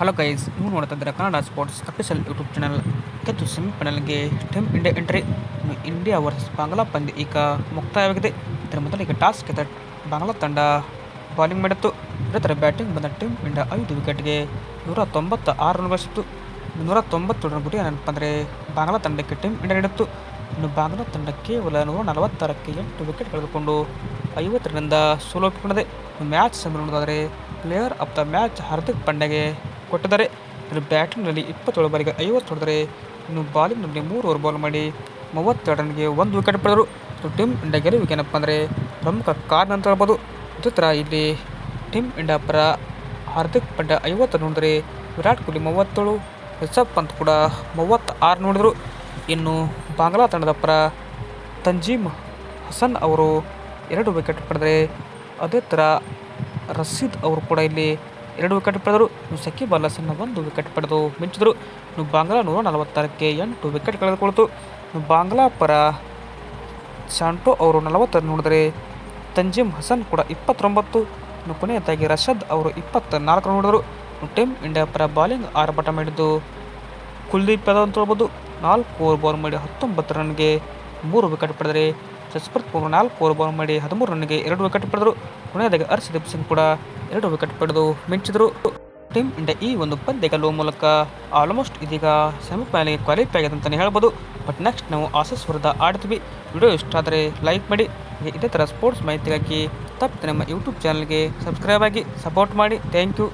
Hello guys ನೀವು ನೋಡ್ತಾ Kannada sports official YouTube channel ಕೆತ್ತು ಸೆಮಿಫೈನಲ್ಗೆ team India entry India versus Bangla ಪಂದ್ಯ ಈಗ ಮುಕ್ತಾಯವಾಗಿದೆ. ಇದರ ಮೊದಲು ಈಗ ಟಾಸ್ ಗೆದ್ದ ಬಾಂಗ್ಲಾ ತಂಡ ಬೌಲಿಂಗ್ ಮಾಡಿತ್ತು. ಇದರ ಬ್ಯಾಟಿಂಗ್ ಬಂದ ಟೀಮ್ ಇಂಡಿಯಾ ಐದು ವಿಕೆಟ್ಗೆ ನೂರ ತೊಂಬತ್ತ ಆರು ರನ್ ಗಳಿಸಿತ್ತು. ನೂರ ತೊಂಬತ್ತು ರನ್ ಗುರಿ ಏನಪ್ಪ ಅಂದರೆ ಬಾಂಗ್ಲಾ ತಂಡಕ್ಕೆ ಟೀಮ್ ಇಂಡಿಯಾ ನೀಡಿತ್ತು. ಇನ್ನು ಬಾಂಗ್ಲಾ ತಂಡ ಕೇವಲ ನೂರ ನಲವತ್ತಾರಕ್ಕೆ ಎಂಟು ವಿಕೆಟ್ ಕಳೆದುಕೊಂಡು ಐವತ್ತರಿಂದ ಸೋಲೊಪ್ಪಿಕೊಂಡಿದೆ. ಮ್ಯಾಚ್ ಸಮಯ ನೋಡೋದಾದರೆ player of the match Hardik ಪಾಂಡ್ಯಗೆ ಕೊಟ್ಟಿದ್ದಾರೆ. ಇನ್ನು ಬ್ಯಾಟಿಂಗ್ನಲ್ಲಿ ಇಪ್ಪತ್ತೇಳು ಬಾರಿಗೆ ಐವತ್ತು ಹೊಡೆದರೆ ಇನ್ನು ಬಾಲಿಂಗ್ನಲ್ಲಿ ಮೂರು ಓವರ್ ಬಾಲ್ ಮಾಡಿ ಮೂವತ್ತೆರಡು ರನ್ಗೆ ಒಂದು ವಿಕೆಟ್ ಪಡೆದರು. ಟೀಮ್ ಇಂಡಿಯಾ ಗೆಲುವಿಗೆ ಏನಪ್ಪ ಅಂದರೆ ಪ್ರಮುಖ ಕಾರಣ ಅಂತ ಹೇಳ್ಬೋದು. ಇದೇ ಥರ ಇಲ್ಲಿ ಟೀಮ್ ಇಂಡಿಯಾ ಪರ ಹಾರ್ದಿಕ್ ಪಾಂಡ್ಯ ಐವತ್ತು ನೋಡಿದರೆ ವಿರಾಟ್ ಕೊಹ್ಲಿ ಮೂವತ್ತೇಳು, ರಿಷಬ್ ಪಂತ್ ಕೂಡ ಮೂವತ್ತಾರು ನೋಡಿದರು. ಇನ್ನು ಬಾಂಗ್ಲಾ ತಂಡದ ಪರ ತಂಜೀಮ್ ಹಸನ್ ಅವರು ಎರಡು ವಿಕೆಟ್ ಪಡೆದರೆ, ಅದೇ ಥರ ರಸೀದ್ ಅವರು ಕೂಡ ಇಲ್ಲಿ ಎರಡು ವಿಕೆಟ್ ಪಡೆದರು. ಸಕೀಬ್ ಅಲ್ ಒಂದು ವಿಕೆಟ್ ಪಡೆದು ಮಿಂಚಿದರು. ಬಾಂಗ್ಲಾ ನೂರ ನಲವತ್ತಾರಕ್ಕೆ ಎಂಟು ವಿಕೆಟ್ ಕಳೆದುಕೊಳ್ತು. ಬಾಂಗ್ಲಾ ಪರ ಶಾಂಟೋ ಅವರು ನಲವತ್ತನ್ನು ನೋಡಿದರೆ ತಂಜೀಮ್ ಹಸನ್ ಕೂಡ ಇಪ್ಪತ್ತೊಂಬತ್ತು. ಕೊನೆಯದಾಗಿ ರಶದ್ ಅವರು ಇಪ್ಪತ್ತ ನಾಲ್ಕು ನೋಡಿದರು ಟೀಮ್ ಇಂಡಿಯಾ ಪರ ಬಾಲಿಂಗ್ ಆರ್ಭಟ ಮಾಡಿದ್ದು ಕುಲ್ದೀಪ್ ಯಾದವ್ ಅಂತ ಹೇಳ್ಬೋದು. ನಾಲ್ಕು ಓವರ್ ಬಾಲ್ ಮಾಡಿ ಹತ್ತೊಂಬತ್ತು ರನ್ಗೆ ಮೂರು ವಿಕೆಟ್ ಪಡೆದರೆ ಜಸ್ಪ್ರೀತ್ ಪೂರ್ ನಾಲ್ಕು ಓವರ್ ಬಾಲ್ ಮಾಡಿ ಹದಿಮೂರು ರನ್ಗೆ ಎರಡು ವಿಕೆಟ್ ಪಡೆದರು. ಕೊನೆಯದಾಗಿ ಹರ್ಷದೀಪ್ ಸಿಂಗ್ ಕೂಡ ಎರಡು ವಿಕೆಟ್ ಪಡೆದು ಮಿಂಚಿದರು. ಟೀಮ್ ಇಂಡಿಯಾ ಈ ಒಂದು ಪಂದ್ಯ ಗೆಲ್ಲುವ ಮೂಲಕ ಆಲ್ಮೋಸ್ಟ್ ಇದೀಗ ಸೆಮಿಫೈನಲ್ಗೆ ಕ್ವಾಲಿಫೈ ಆಗಿದೆ ಅಂತಲೇ ಹೇಳ್ಬೋದು. ಬಟ್ ನೆಕ್ಸ್ಟ್ ನಾವು ಆಸಸ್ ವಿರುದ್ಧ ಆಡ್ತೀವಿ. ವಿಡಿಯೋ ಇಷ್ಟ ಆದರೆ ಲೈಕ್ ಮಾಡಿ. ಇದೇ ಥರ ಸ್ಪೋರ್ಟ್ಸ್ ಮಾಹಿತಿಗಾಗಿ ತಪ್ಪದೆ ನಮ್ಮ ಯೂಟ್ಯೂಬ್ ಚಾನಲ್ಗೆ ಸಬ್ಸ್ಕ್ರೈಬ್ ಆಗಿ ಸಪೋರ್ಟ್ ಮಾಡಿ. Thank you